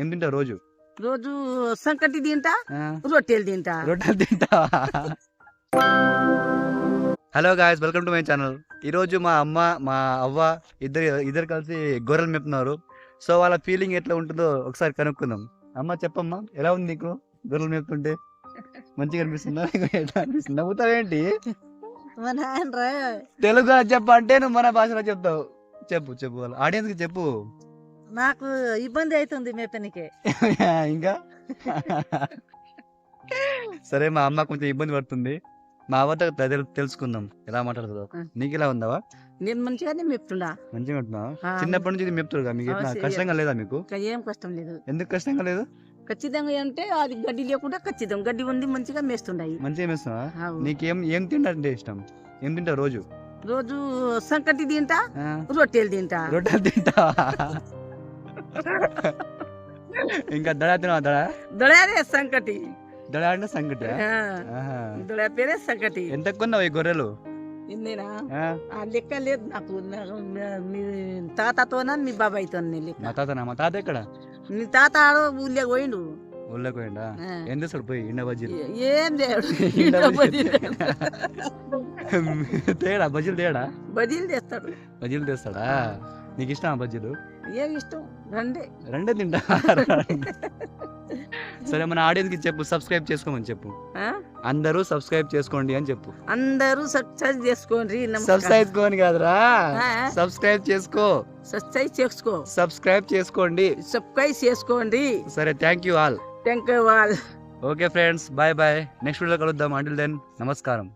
ఏం తింటావు రోజు? రోజు సంకటి తింటా రొట్టెలు తింటా. రొట్టెలు తింటావా hello guys welcome to my channel. ఈరోజు మా అమ్మ మా అవ్వ ఇద్దరు ఇద్దరు కలిసి గొర్రెలు మేపుతున్నారు. సో వాళ్ళ ఫీలింగ్ ఎట్లా ఉంటుందో ఒకసారి కనుక్కుందాం. అమ్మ చెప్పమ్మా ఎలా ఉంది నీకు గొర్రెలు మేపుతుంటే? మంచిగా అనిపిస్తుందా? ఎట్లా అనిపిస్తుంది? నవ్వుతావేంటి? మా నాయనరా తెలుగులో చెప్ప అంటే నువ్వు మన భాషలో చెప్తావు. చెప్పు చెప్పు వాళ్ళ ఆడియన్స్కి చెప్పు. నాకు ఇబ్బంది అవుతుంది మేపనికి ఇంకా? సరే మా అమ్మ కొంచెం ఇబ్బంది పడుతుంది. మా తెలు- తెలుసుకుందాం. ఎలా మాట్లాడుతుందో. నీకు ఎలా ఉందావా నేను మంచిగానే మేపుతుండా మంచిగా ఉంటున్నావా. చిన్నప్పటి నుంచి ఇది మెప్తారు మీకు ఎట్లా. కష్టంగా లేదా మీకు? ఏం కష్టం లేదు. ఎందుకు కష్టంగా లేదు? ఖచ్చితంగా అంటే అది గడ్డి లేకుండా ఖచ్చితంగా గడ్డి ఉండి మంచిగా మేస్తుండాయి మంచిగా మేస్తున్నావా? ఆవు. నీకేం ఏం తింటే ఇష్టం? ఏం తింటావు రోజు? రోజు సంకటి తింటా రొట్టెలు తింటా. రొట్టెలు తింటావా? ఇంకా దడ తినవా దడ? దొడయారే సంకటి. దడ అంటే సంగటి ఆ, దొడ పేరే సంకటి. ఎంత కొన్నావు ఈ గొర్రెలు? నేనా ఆ, లెక్క లేదు నాకు. మీ తాతతోనా మీ బాబాయ్తో మా తాతనా? మా తాత ఎక్కడ? మీ తాత ఆడో ఊళ్ళో పోయిండు. ఊళ్ళోకి పోయిండా. ఏం చేస్తాడు పోయి ఇండ బజ్జీలు? ఏ- బజ్జీలు. తేడా? బజ్జీలు తేడా? బజీలు చేస్తాడు బజ్జీలు తెస్తాడా? నీకు ఇష్టమా బజ్జీలు? ఏం ఇష్టం? రండి. రెండే తింటా. సరే మన ఆడియన్స్కి చెప్పు సబ్స్క్రైబ్ చేసుకోమని చెప్పు? అందరూ సబ్స్క్రైబ్ చేసుకోండి అని చెప్పు. అందరూ సబ్స్క్రైబ్ చేసుకోండి. సబ్స్క్రైబ్ కోని కాదురా? సబ్స్క్రైబ్ చేసుకో. సబ్స్క్రైబ్ చేసుకో. సబ్స్క్రైబ్ చేసుకోండి. సబ్స్క్రైబ్ చేసుకోండి. సరే thank you all. Thank you all. Okay friends. Bye bye. Next video కలుద్దాం. అంటిల్ దెన్ నమస్కారం.